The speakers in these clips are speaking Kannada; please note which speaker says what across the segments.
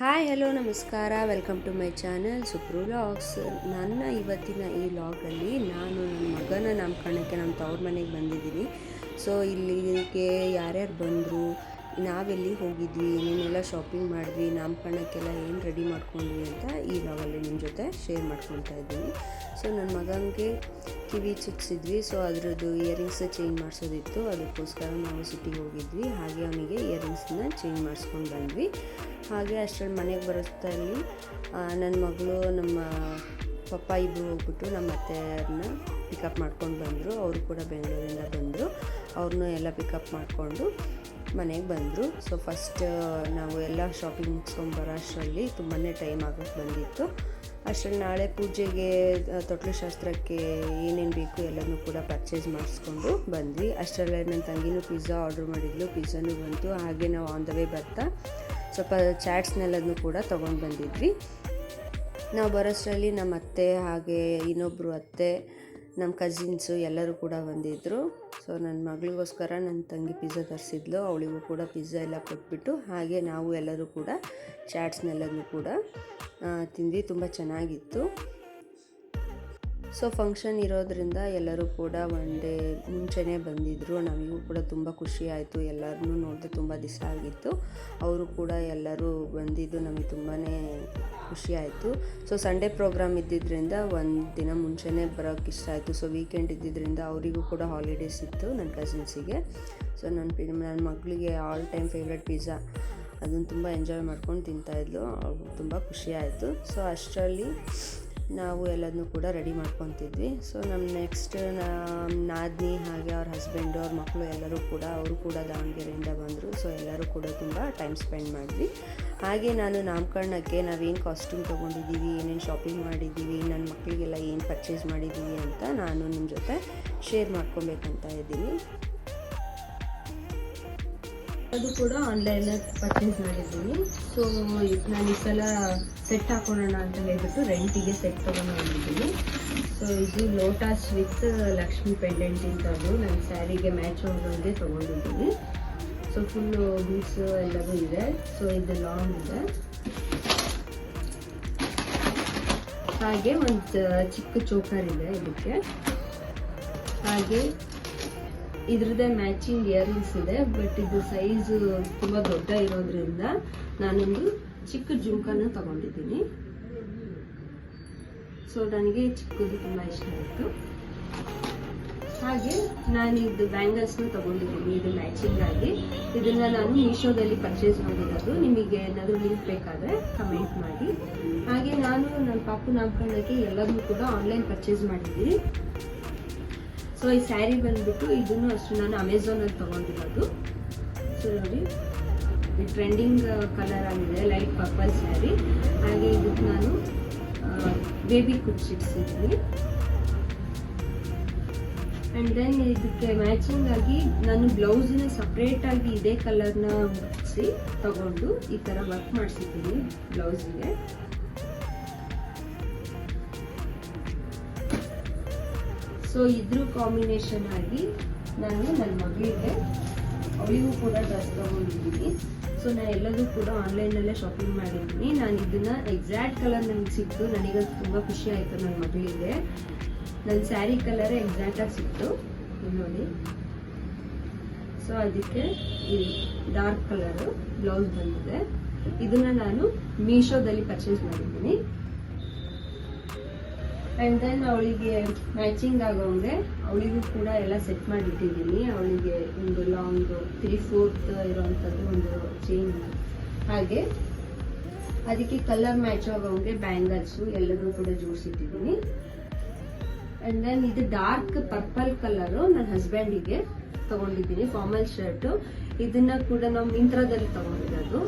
Speaker 1: ಹಾಯ್, ಹಲೋ, ನಮಸ್ಕಾರ. Welcome to my channel Supru vlogs ನನ್ನ ಇವತ್ತಿನ ಈ ಲಾಗಲ್ಲಿ ನಾನು ನನ್ನ ಮಗನ ನಾಮಕರಣಕ್ಕೆ ನಮ್ಮ ತವ್ರ ಮನೆಗೆ ಬಂದಿದ್ದೀನಿ. ಸೊ ಇಲ್ಲಿಗೆ ಯಾರ್ಯಾರು ಬಂದರು ನಾವೆಲ್ಲಿ ಹೋಗಿದ್ವಿ, ಏನೇನೆಲ್ಲ ಶಾಪಿಂಗ್ ಮಾಡಿದ್ವಿ, ನಾಮಕರಣಕ್ಕೆಲ್ಲ ಏನು ರೆಡಿ ಮಾಡ್ಕೊಂಡ್ವಿ ಅಂತ ಈ ನಾವಲ್ಲಿ ನಿಮ್ಮ ಜೊತೆ ಶೇರ್ ಮಾಡ್ಕೊತಾ ಇದ್ದೀನಿ. ಸೊ ನನ್ನ ಮಗನಿಗೆ ಕಿವಿ ಚುಚ್ಚಿದ್ವಿ ಸೊ ಅದರದ್ದು ಇಯರಿಂಗ್ಸ್ ಚೇಂಜ್ ಮಾಡಿಸೋದಿತ್ತು. ಅದಕ್ಕೋಸ್ಕರ ನಾವು ಸಿಟಿಗೆ ಹೋಗಿದ್ವಿ. ಹಾಗೆ ಅವನಿಗೆ ಇಯರಿಂಗ್ಸನ್ನ ಚೇಂಜ್ ಮಾಡಿಸ್ಕೊಂಡು ಬಂದ್ವಿ. ಹಾಗೆ ಅಷ್ಟರಲ್ಲಿ ಮನೆಗೆ ಬರೋಷ್ಟರಲ್ಲಿ ನನ್ನ ಮಗಳು, ನಮ್ಮ ಪಪ್ಪ ಇಬ್ಬರು ಹೋಗ್ಬಿಟ್ಟು ನಮ್ಮ ಅತ್ತೆಯವ್ರನ್ನ ಪಿಕಪ್ ಮಾಡ್ಕೊಂಡು ಬಂದರು. ಅವರು ಕೂಡ ಬೆಂಗಳೂರಿಂದ ಬಂದರು. ಅವ್ರನ್ನೂ ಎಲ್ಲ ಪಿಕಪ್ ಮಾಡಿಕೊಂಡು ಮನೆಗೆ ಬಂದರು. ಸೊ ಫಸ್ಟ್ ನಾವು ಎಲ್ಲ ಶಾಪಿಂಗ್ ಮುಗಿಸ್ಕೊಂಬರೋ ಅಷ್ಟರಲ್ಲಿ ತುಂಬಾ ಟೈಮ್ ಆಗೋಕ್ಕೆ ಬಂದಿತ್ತು. ಅಷ್ಟರಲ್ಲಿ ನಾಳೆ ಪೂಜೆಗೆ ತೊಟ್ಲು ಶಾಸ್ತ್ರಕ್ಕೆ ಏನೇನು ಬೇಕು ಎಲ್ಲನೂ ಕೂಡ ಪರ್ಚೇಸ್ ಮಾಡಿಸ್ಕೊಂಡು ಬಂದ್ವಿ. ಅಷ್ಟರಲ್ಲೇ ನನ್ನ ತಂಗಿನೂ ಪಿಜ್ಜಾ ಆರ್ಡ್ರ್ ಮಾಡಿದ್ಲು. ಪಿಜ್ಜಾನೂ ಬಂತು. ಹಾಗೆ ನಾವು ಆನ್ ದ ವೇ ಬರ್ತಾ ಸ್ವಲ್ಪ ಚಾಟ್ಸ್ನೆಲ್ಲದನ್ನು ಕೂಡ ತೊಗೊಂಡು ಬಂದಿದ್ವಿ. ನಾವು ಬರೋಷ್ಟರಲ್ಲಿ ನಮ್ಮ ಅತ್ತೆ ಹಾಗೆ ಇನ್ನೊಬ್ಬರು ಅತ್ತೆ ನಮ್ಮ ಕಸಿನ್ಸು ಎಲ್ಲರೂ ಕೂಡ ಬಂದಿದ್ದರು ಸೊ ನನ್ನ ಮಗಳಿಗೋಸ್ಕರ ನನ್ನ ತಂಗಿ ಪಿಜ್ಜಾ ತರಿಸಿದ್ಲು. ಅವಳಿಗೂ ಕೂಡ ಪಿಜ್ಜಾ ಎಲ್ಲ ಕೊಟ್ಬಿಟ್ಟು ಹಾಗೆ ನಾವು ಎಲ್ಲರೂ ಕೂಡ ಚಾಟ್ಸ್ನೆಲ್ಲದನ್ನು ಕೂಡ ತಿಂದು ತುಂಬ ಚೆನ್ನಾಗಿತ್ತು. ಸೊ ಫಂಕ್ಷನ್ ಇರೋದ್ರಿಂದ ಎಲ್ಲರೂ ಕೂಡ ಒನ್ ಡೇ ಮುಂಚೆನೇ ಬಂದಿದ್ದರು ನಮಗೂ ಕೂಡ ತುಂಬ ಖುಷಿ ಆಯಿತು. ಎಲ್ಲರನ್ನೂ ನೋಡಿದೆ ತುಂಬ ದಿವಸ ಆಗಿತ್ತು. ಅವರು ಕೂಡ ಎಲ್ಲರೂ ಬಂದಿದ್ದು ನಮಗೆ ತುಂಬಾ ಖುಷಿ ಆಯಿತು. ಸೊ ಸಂಡೇ ಪ್ರೋಗ್ರಾಮ್ ಇದ್ದಿದ್ದರಿಂದ ಒಂದು ದಿನ ಮುಂಚೆನೇ ಬರೋಕ್ಕೆ ಇಷ್ಟ ಆಯಿತು. ಸೊ ವೀಕೆಂಡ್ ಇದ್ದಿದ್ದರಿಂದ ಅವರಿಗೂ ಕೂಡ ಹಾಲಿಡೇಸ್ ಇತ್ತು ನನ್ನ ಕಸಿನ್ಸಿಗೆ ಸೊ ನನ್ನ ಪಿ ನನ್ನ ಮಗಳಿಗೆ ಆಲ್ ಟೈಮ್ ಫೇವ್ರೆಟ್ ಪಿಜ್ಜಾ ಅದನ್ನು ತುಂಬ ಎಂಜಾಯ್ ಮಾಡ್ಕೊಂಡು ತಿಂತಾಯಿದ್ಲು ತುಂಬ ಖುಷಿ ಆಯಿತು. ಸೊ ಅಷ್ಟರಲ್ಲಿ ನಾವು ಎಲ್ಲದನ್ನೂ ಕೂಡ ರೆಡಿ ಮಾಡ್ಕೊತಿದ್ವಿ. ಸೊ ನಮ್ಮ ನೆಕ್ಸ್ಟ್ ನಾದಿನಿ ಹಾಗೆ ಅವ್ರ ಹಸ್ಬೆಂಡು ಅವ್ರ ಮಕ್ಕಳು ಎಲ್ಲರೂ ಕೂಡ, ಅವರು ಕೂಡ ದಾವಣಗೆರೆಯಿಂದ ಬಂದರು. ಸೊ ಎಲ್ಲರೂ ಕೂಡ ತುಂಬ ಟೈಮ್ ಸ್ಪೆಂಡ್ ಮಾಡಿದ್ವಿ. ಹಾಗೆ ನಾನು ನಾಮಕರಣಕ್ಕೆ ನಾವೇನು ಕಾಸ್ಟ್ಯೂಮ್ ತೊಗೊಂಡಿದ್ದೀವಿ, ಏನೇನು ಶಾಪಿಂಗ್ ಮಾಡಿದ್ದೀವಿ ನನ್ನ ಮಕ್ಕಳಿಗೆಲ್ಲ ಏನು ಪರ್ಚೇಸ್ ಮಾಡಿದ್ದೀವಿ ಅಂತ ನಾನು ನಿಮ್ಮ ಜೊತೆ ಶೇರ್ ಮಾಡ್ಕೊಬೇಕಂತ ಇದ್ದೀನಿ. ಅದು ಕೂಡ ಆನ್ಲೈನ್ ಪರ್ಚೇಸ್ ಮಾಡಿದ್ದೀನಿ. ಸೊ ನಾನು ಈ ಸಲ ಸೆಟ್ ಹಾಕೊಳ್ಳೋಣ ಅಂತ ಹೇಳ್ಬಿಟ್ಟು ರೆಂಟಿಗೆ ಸೆಟ್ ತೊಗೊಂಡು ಬಂದಿದ್ದೀನಿ. ಸೊ ಇದು ಲೋಟಸ್ ವಿತ್ ಲಕ್ಷ್ಮಿ ಪೆಂಡೆಂಟ್ ಅಂತ ಅದು ನನ್ನ ಸ್ಯಾರಿಗೆ ಮ್ಯಾಚ್ ಆಗೋದೇ ತೊಗೊಂಡಿದ್ದೀನಿ. ಸೊ ಫುಲ್ಲು ಬೀಸ್ ಎಲ್ಲವೂ ಇದೆ. ಸೊ ಇದು ಲಾಂಗ್ ಇದೆ. ಹಾಗೆ ಒಂದು, ಚಿಕ್ಕ ಚೋಕರ್ ಇದೆ ಇದಕ್ಕೆ. ಹಾಗೆ ಇದ್ರದ್ದೇ ಮ್ಯಾಚಿಂಗ್ ಇಯರಿಂಗ್ಸ್ ಇದೆ ಬಟ್ ಇದು ಸೈಜ್ ತುಂಬಾ ದೊಡ್ಡ ಇರೋದ್ರಿಂದ ನಾನೊಂದು ಚಿಕ್ಕ ಜುಮ್ಕನ ತಗೊಂಡಿದ್ದೀನಿ. ಸೊ ನನಗೆ ಚಿಕ್ಕದು ತುಂಬ ಇಷ್ಟ ಆಯಿತು. ಹಾಗೆ ನಾನು ಇದು ಬ್ಯಾಂಗಲ್ಸ್ನ ತಗೊಂಡಿದ್ದೀನಿ, ಇದು ಮ್ಯಾಚಿಂಗ್ ಆಗಿ. ಇದನ್ನ ನಾನು ಮೀಶೋದಲ್ಲಿ ಪರ್ಚೇಸ್ ಮಾಡಿರೋದು. ನಿಮಗೆ ಏನಾದರೂ ಲಿಂಕ್ ಬೇಕಾದರೆ ಕಮೆಂಟ್ ಮಾಡಿ. ಹಾಗೆ ನಾನು ನನ್ನ ಪಾಪು ನಾಮಕರಣಕ್ಕೆ ಎಲ್ಲದನ್ನೂ ಕೂಡ ಆನ್ಲೈನ್ ಪರ್ಚೇಸ್ ಮಾಡಿದ್ದೀನಿ. ಸೊ ಈ ಸ್ಯಾರಿ ಬಂದ್ಬಿಟ್ಟು ಇದನ್ನು ಅಷ್ಟು ನಾನು ಅಮೆಝಾನಲ್ಲಿ ತೊಗೊಂಡಿರೋದು. ಸೊ ನೋಡಿ. ಟ್ರೆಂಡಿಂಗ್ ಕಲರ್ ಆಗಿದೆ ಲೈಟ್ ಪರ್ಪಲ್ ಸ್ಯಾರಿ ಹಾಗೆ ಇದಕ್ಕೆ ನಾನು ಬೇಬಿ ಕುಚ್ಚಿಟ್ಸಿದ್ದೀನಿ ಆ್ಯಂಡ್ ದೆನ್ ಇದಕ್ಕೆ ಮ್ಯಾಚಿಂಗ್ ಆಗಿ ನಾನು ಬ್ಲೌಸ್ನ ಸಪ್ರೇಟಾಗಿ ಇದೇ ಕಲರ್ನ ಮುಗಿಸಿ ತಗೊಂಡು ಈ ಥರ ವರ್ಕ್ ಮಾಡಿಸಿದ್ದೀನಿ ಬ್ಲೌಸಿಗೆ ಸೊ ಇದ್ರ ಕಾಂಬಿನೇಷನ್ ಆಗಿ ನಾನು ನನ್ನ ಮಗಳಿಗೆ ಅವಳಿಗೂ ಕೂಡ ಡ್ರೆಸ್ ತಗೊಂಡಿದ್ದೀನಿ. ಸೊ ನಾನು ಎಲ್ಲದೂ ಕೂಡ ಆನ್ಲೈನಲ್ಲೇ ಶಾಪಿಂಗ್ ಮಾಡಿದ್ದೀನಿ. ನಾನು ಇದನ್ನ ಎಕ್ಸಾಕ್ಟ್ ಕಲರ್ ನನಗೆ ಸಿಕ್ತು. ನನಗೆ ತುಂಬ ಖುಷಿ ಆಯಿತು ನನ್ನ ಮಗಳಿಗೆ. ನನ್ನ ಸ್ಯಾರಿ ಕಲರ್ ಎಕ್ಸಾಕ್ಟಾಗಿ ಸಿಕ್ತು. ನೋಡಿ. ಸೊ ಅದಕ್ಕೆ ಈ ಡಾರ್ಕ್ ಕಲರು ಬ್ಲೌಸ್ ಬಂದಿದೆ. ಇದನ್ನ ನಾನು ಮೀಶೋದಲ್ಲಿ ಪರ್ಚೇಸ್ ಮಾಡಿದ್ದೀನಿ. ಆ್ಯಂಡ್ ದೆನ್ ಅವಳಿಗೆ ಮ್ಯಾಚಿಂಗ್ ಆಗೋಂಗೆ ಅವಳಿಗೂ ಕೂಡ ಎಲ್ಲ ಸೆಟ್ ಮಾಡಿಟ್ಟಿದ್ದೀನಿ. ಅವಳಿಗೆ ಒಂದು ಲಾಂಗ್ ತ್ರೀ ಫೋರ್ತ್ ಇರೋವಂಥದ್ದು ಒಂದು ಚೈನ್ ಹಾಗೆ ಅದಕ್ಕೆ ಕಲರ್ ಮ್ಯಾಚ್ ಆಗೋಂಗೆ ಬ್ಯಾಂಗಲ್ಸು ಎಲ್ಲರೂ ಕೂಡ ಜೋಡಿಸಿಟ್ಟಿದ್ದೀನಿ. ಆ್ಯಂಡ್ ದೆನ್ ಇದು ಡಾರ್ಕ್ ಪರ್ಪಲ್ ಕಲರು ನನ್ನ ಹಸ್ಬೆಂಡಿಗೆ ತಗೊಂಡಿದ್ದೀನಿ ಫಾರ್ಮಲ್ ಶರ್ಟು ಇದನ್ನ ಕೂಡ ನಾವು ಮಿಂತ್ರದಲ್ಲಿ ತಗೊಂಡಿರೋದು.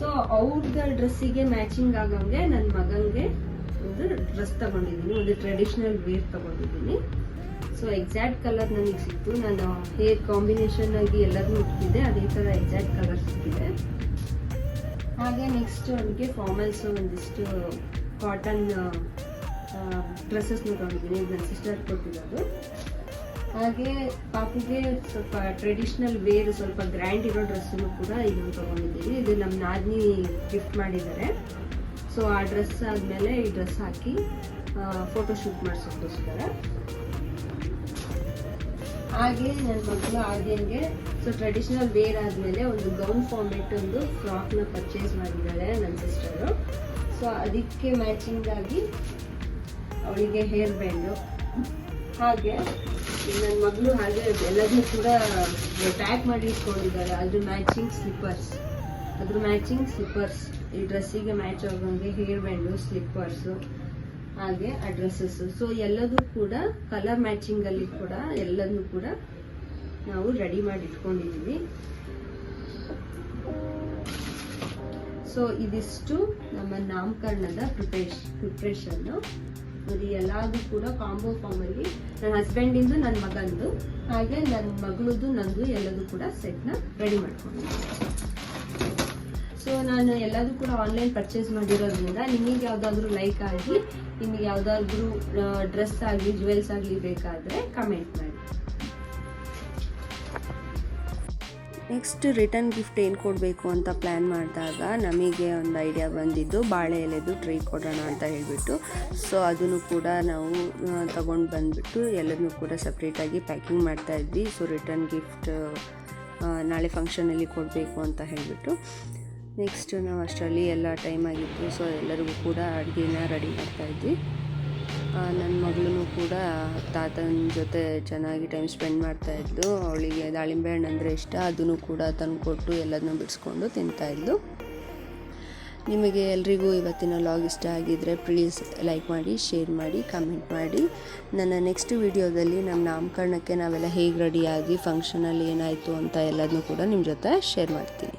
Speaker 1: ಸೊ ಅವ್ರದ ಡ್ರೆಸ್ಸಿಗೆ ಮ್ಯಾಚಿಂಗ್ ಆಗಂಗೆ ನನ್ನ ಮಗನಿಗೆ ಒಂದು ಡ್ರೆಸ್ ತಗೊಂಡಿದ್ದೀನಿ ಒಂದು ಟ್ರೆಡಿಷನಲ್ ವೇರ್ ತಗೊಂಡಿದ್ದೀನಿ ಸೊ ಎಕ್ಸಾಕ್ಟ್ ಕಲರ್ ನನಗೆ ಸಿಕ್ತು. ನಾನು ಹೇರ್ ಕಾಂಬಿನೇಷನ್ ಆಗಿ ಎಲ್ಲರೂ ಹುಟ್ಟಿದೆ ಅದೇ ಥರ ಎಕ್ಸಾಕ್ಟ್ ಕಲರ್ ಸಿಕ್ಕಿದೆ. ಹಾಗೆ ನೆಕ್ಸ್ಟ್ ಅವನಿಗೆ ಫಾರ್ಮಲ್ಸ್ ಒಂದಿಷ್ಟು ಕಾಟನ್ ಡ್ರೆಸ್ಸಸ್ನ ತಗೊಂಡಿದ್ದೀನಿ ನನ್ನ ಸಿಸ್ಟರ್ ಕೊಟ್ಟಿರೋದು. ಹಾಗೆ ಪಾಪುಗೆ ಸ್ವಲ್ಪ ಟ್ರೆಡಿಷ್ನಲ್ ವೇರ್ ಸ್ವಲ್ಪ ಗ್ರ್ಯಾಂಡ್ ಇರೋ ಡ್ರೆಸ್ಸನ್ನು ಕೂಡ ಇದನ್ನು ತೊಗೊಂಡಿದ್ದೀವಿ. ಇದು ನಮ್ಮ ನಾದಿನಿ ಗಿಫ್ಟ್ ಮಾಡಿದ್ದಾರೆ. ಸೊ ಆ ಡ್ರೆಸ್ ಆದಮೇಲೆ ಈ ಡ್ರೆಸ್ ಹಾಕಿ ಫೋಟೋ ಶೂಟ್ ಮಾಡಿಸೋಕ್ಕೋಸ್ಕರ. ಹಾಗೆ ನನ್ನ ಮಗಳು ಆದ್ಯನ್ಗೆ ಸೊ ಟ್ರೆಡಿಷನಲ್ ವೇರ್ ಆದಮೇಲೆ ಒಂದು ಗೌನ್ ಫಾರ್ಮೆಟ್ ಒಂದು ಫ್ರಾಕ್ನ ಪರ್ಚೇಸ್ ಮಾಡಿದ್ದಾಳೆ ನನ್ನ ಸಿಸ್ಟರು ಸೊ ಅದಕ್ಕೆ ಮ್ಯಾಚಿಂಗ್ ಆಗಿ ಅವಳಿಗೆ ಹೇರ್ ಬ್ಯಾಂಡು ಹಾಗೆ ನನ್ನ ಮಗಳು ಹಾಗೆ ಎಲ್ಲದನ್ನೂ ಕೂಡ ಪ್ಯಾಕ್ ಮಾಡಿ ಇಟ್ಕೊಂಡಿದ್ದಾರೆ. ಅದ್ರ ಮ್ಯಾಚಿಂಗ್ ಸ್ಲಿಪ್ಪರ್ಸ್ ಅದ್ರ ಮ್ಯಾಚಿಂಗ್ ಸ್ಲಿಪ್ಪರ್ಸ್ ಈ ಡ್ರೆಸ್ಸಿಗೆ ಮ್ಯಾಚ್ ಆಗೋಂಗೆ ಹೇರ್ ಬ್ಯಾಂಡು ಸ್ಲಿಪ್ಪರ್ಸು ಹಾಗೆ ಆ ಡ್ರೆಸ್ಸಸ್ಸು ಸೊ ಎಲ್ಲದೂ ಕೂಡ ಕಲರ್ ಮ್ಯಾಚಿಂಗಲ್ಲಿ ಕೂಡ ಎಲ್ಲದನ್ನು ಕೂಡ ನಾವು ರೆಡಿ ಮಾಡಿ ಇಟ್ಕೊಂಡಿದ್ದೀವಿ. ಸೊ ಇದಿಷ್ಟು ನಮ್ಮ ನಾಮಕರಣದ ಪ್ರಿಪೇಶ್ ಪ್ರಿಪ್ರೇಷನ್ನು ನೋಡಿ ಎಲ್ಲಾದ್ರೂ ಕೂಡ ಕಾಂಬೋ ಫಾರ್ಮಲ್ಲಿ ನನ್ನ ಹಸ್ಬೆಂಡಿಂದು ನನ್ನ ಮಗಂದು, ಹಾಗೆ ನನ್ನ ಮಗಳದು ನಂದು ಎಲ್ಲದೂ ಕೂಡ ಸೆಟ್ನ ರೆಡಿ ಮಾಡ್ಕೊಂಡಿದ್ದೀನಿ ಸೊ ನಾನು ಎಲ್ಲದೂ ಕೂಡ ಆನ್ಲೈನ್ ಪರ್ಚೇಸ್ ಮಾಡಿರೋದ್ರಿಂದ ನಿಮಗೆ ಯಾವುದಾದ್ರೂ ಲೈಕ್ ಆಗಿ, ನಿಮಗೆ ಯಾವುದಾದ್ರೂ ಡ್ರೆಸ್ ಆಗಲಿ ಜುವೆಲ್ಸ್ ಆಗಲಿ ಬೇಕಾದರೆ ಕಮೆಂಟ್ ಮಾಡಿ. ನೆಕ್ಸ್ಟ್ ರಿಟರ್ನ್ ಗಿಫ್ಟ್ ಏನು ಕೊಡಬೇಕು ಅಂತ ಪ್ಲ್ಯಾನ್ ಮಾಡಿದಾಗ ನಮಗೆ ಒಂದು ಐಡಿಯಾ ಬಂದಿದ್ದು ಬಾಳೆ ಎಲೆದು ಟ್ರೈ ಕೊಡೋಣ ಅಂತ ಹೇಳಿಬಿಟ್ಟು. ಸೊ ಅದನ್ನು ಕೂಡ ನಾವು ತಗೊಂಡು ಬಂದುಬಿಟ್ಟು ಎಲ್ಲದನ್ನೂ ಕೂಡ ಸಪ್ರೇಟಾಗಿ ಪ್ಯಾಕಿಂಗ್ ಮಾಡ್ತಾ ಇದ್ವಿ. ಸೊ ರಿಟರ್ನ್ ಗಿಫ್ಟ್ ನಾಳೆ ಫಂಕ್ಷನಲ್ಲಿ ಕೊಡಬೇಕು ಅಂತ ಹೇಳಿಬಿಟ್ಟು. ನೆಕ್ಸ್ಟ್ ನಾವು ಅಷ್ಟರಲ್ಲಿ ಎಲ್ಲ ಟೈಮ್ ಆಗಿತ್ತು. ಸೊ ಎಲ್ಲರಿಗೂ ಕೂಡ ಅಡುಗೆನ ರೆಡಿ ಮಾಡ್ತಾಯಿದ್ವಿ ನನ್ನ ಮಗಳೂ ಕೂಡ ತಾತನ ಜೊತೆ ಚೆನ್ನಾಗಿ ಟೈಮ್ ಸ್ಪೆಂಡ್ ಮಾಡ್ತಾಯಿದ್ಲು ಅವಳಿಗೆ ದಾಳಿಂಬೆ ಹಣ್ಣು ಅಂದರೆ ಇಷ್ಟ. ಅದನ್ನು ಕೂಡ ತಂದುಕೊಟ್ಟು ಎಲ್ಲದನ್ನೂ ಬಿಡಿಸ್ಕೊಂಡು ತಿಂತಾಯಿದ್ಲು ನಿಮಗೆ ಎಲ್ರಿಗೂ ಇವತ್ತಿನ ಲಾಗ್ ಇಷ್ಟ ಆಗಿದ್ದರೆ ಪ್ಲೀಸ್ ಲೈಕ್ ಮಾಡಿ ಶೇರ್ ಮಾಡಿ ಕಮೆಂಟ್ ಮಾಡಿ. ನನ್ನ ನೆಕ್ಸ್ಟ್ ವಿಡಿಯೋದಲ್ಲಿ ನಮ್ಮ ನಾಮಕರಣಕ್ಕೆ ನಾವೆಲ್ಲ ಹೇಗೆ ರೆಡಿಯಾಗಿ ಫಂಕ್ಷನಲ್ಲಿ ಏನಾಯಿತು ಅಂತ ಎಲ್ಲದನ್ನೂ ಕೂಡ ನಿಮ್ಮ ಜೊತೆ ಶೇರ್ ಮಾಡ್ತೀನಿ.